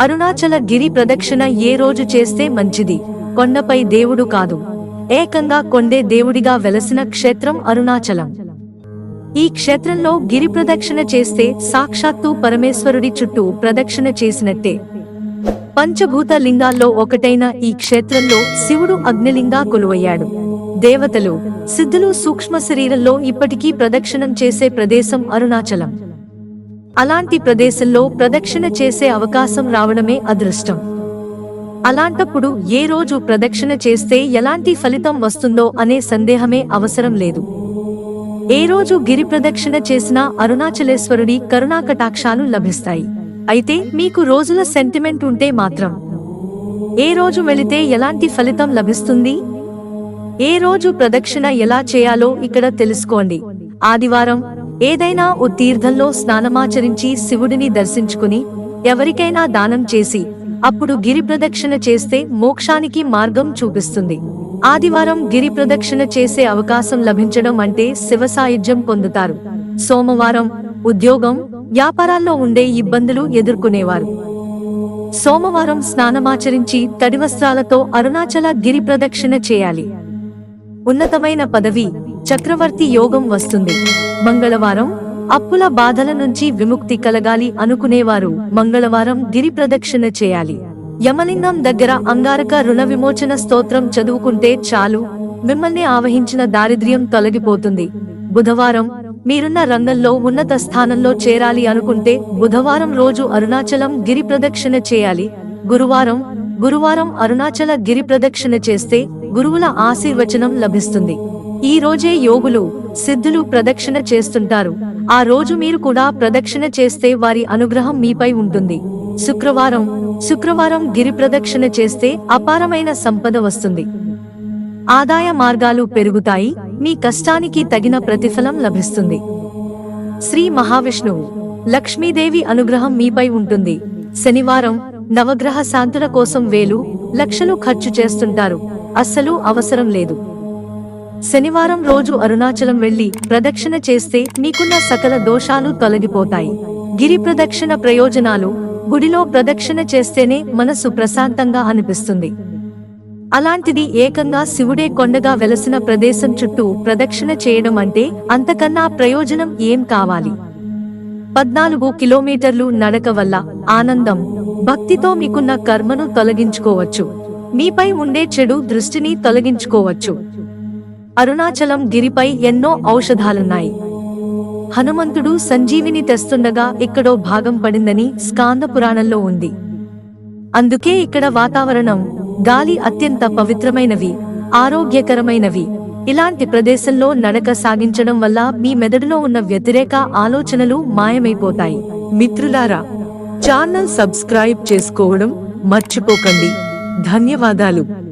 అరుణాచల గిరి ప్రదక్షిణ ఏ రోజు చేస్తే మంచిది? కొండపై దేవుడు కాదు. ఏకంగా కొండే దేవుడిగా వెలసిన క్షేత్రం అరుణాచలం. ఈ క్షేత్రంలో గిరి ప్రదక్షిణ చేస్తే సాక్షాత్తు పరమేశ్వరుడి చుట్టూ ప్రదక్షిణ చేసినట్టే. పంచభూత లింగాల్లో ఒకటైన ఈ క్షేత్రంలో శివుడు అగ్నిలింగా కొలువయ్యాడు. దేవతలు సిద్ధులు సూక్ష్మ శరీరంలో ఇప్పటికీ ప్రదక్షిణం చేసే ప్రదేశం అరుణాచలం. అలాంటి ప్రదేశంలో ప్రదక్షిణ చేసే అవకాశం రావడమే అదృష్టం. అలాంటప్పుడు ఏ రోజు ప్రదక్షిణ చేస్తే ఎలాంటి ఫలితం వస్తుందో అనే సందేహమే అవసరం లేదు. ఏ రోజు గిరి ప్రదక్షిణ చేసినా అరుణాచలేశ్వరుడి కరుణాకటాక్షాలు లభిస్తాయి. అయితే మీకు రోజుల సెంటిమెంట్ ఉంటే మాత్రం. ఏ రోజు వెళితే ఎలాంటి ఫలితం లభిస్తుంది? ఏ రోజు ప్రదక్షిణ ఎలా చేయాలో ఇక్కడ తెలుసుకోండి. ఆదివారం ఏదైనా ఓ తీర్థంలో స్నానమాచరించి శివుడిని దర్శించుకుని ఎవరికైనా దానం చేసి అప్పుడు గిరి ప్రదక్షిణ చేస్తే మోక్షానికి మార్గం చూపిస్తుంది. ఆదివారం గిరి ప్రదక్షిణ చేసే అవకాశం లభించడం అంటే శివ సాయుధ్యం పొందుతారు. సోమవారం ఉద్యోగం వ్యాపారాల్లో ఉండే ఇబ్బందులు ఎదుర్కొనేవారు. సోమవారం స్నానమాచరించి తడి వస్త్రాలతో అరుణాచల గిరి ప్రదక్షిణ చేయాలి. ఉన్నతమైన పదవి చక్రవర్తి యోగం వస్తుంది. మంగళవారం అప్పుల బాధల నుంచి విముక్తి కలగాలి అనుకునేవారు మంగళవారం గిరి ప్రదక్షిణ చేయాలి. యమలింగం దగ్గర అంగారక రుణ విమోచన స్తోత్రం చదువుకుంటే చాలు. మిమ్మల్ని ఆవహించిన దారిద్ర్యం తొలగిపోతుంది. బుధవారం మీరున్న రంగంలో ఉన్నత స్థానంలో చేరాలి అనుకుంటే బుధవారం రోజు అరుణాచలం గిరి ప్రదక్షిణ చేయాలి. గురువారం గురువారం అరుణాచల గిరి ప్రదక్షిణ చేస్తే గురువుల ఆశీర్వచనం లభిస్తుంది. ఈ రోజే యోగులు సిద్ధులు ప్రదక్షిణ చేస్తుంటారు. ఆ రోజు మీరు కూడా ప్రదక్షిణ చేస్తే వారి అనుగ్రహం మీపై ఉంటుంది. శుక్రవారం శుక్రవారం గిరి ప్రదక్షిణ చేస్తే అపారమైన సంపద వస్తుంది. ఆదాయ మార్గాలు పెరుగుతాయి మీ కష్టానికి తగిన ప్రతిఫలం లభిస్తుంది. శ్రీ మహావిష్ణువు లక్ష్మీదేవి అనుగ్రహం మీపై ఉంటుంది. శనివారం నవగ్రహ శాంతుల కోసం వేలు లక్షలు ఖర్చు చేస్తుంటారు. అస్సలు అవసరం లేదు. శనివారం రోజు అరుణాచలం వెళ్ళి ప్రదక్షిణ చేస్తే మీకున్న సకల దోషాలు తొలగిపోతాయి. గిరి ప్రదక్షిణ ప్రయోజనాలు గుడిలో ప్రదక్షిణ చేస్తేనే మనసు ప్రశాంతంగా అనిపిస్తుంది. అలాంటిది ఏకంగా శివుడే కొండగా వెలసిన ప్రదేశం చుట్టూ ప్రదక్షిణ చేయడం అంటే అంతకన్నా ప్రయోజనం ఏం కావాలి? పద్నాలుగు కిలోమీటర్లు నడక వల్ల ఆనందం భక్తితో మీకున్న కర్మను తొలగించుకోవచ్చు. మీపై ఉండే చెడు దృష్టిని తొలగించుకోవచ్చు. అరుణాచలం గిరిపై ఎన్నో ఔషధాలున్నాయి. హనుమంతుడు సంజీవిని తెస్తుండగా ఇక్కడో భాగం పడిందని స్కాంద పురాణంలో ఉంది. అందుకే ఇక్కడ వాతావరణం గాలి అత్యంత పవిత్రమైనవి ఆరోగ్యకరమైనవి. ఇలాంటి ప్రదేశంలో నడక సాగించడం వల్ల మీ మెదడులో ఉన్న వ్యతిరేక ఆలోచనలు మాయమైపోతాయి. మిత్రులారా ఛానల్ సబ్స్క్రైబ్ చేసుకోవడం మర్చిపోకండి. ధన్యవాదాలు.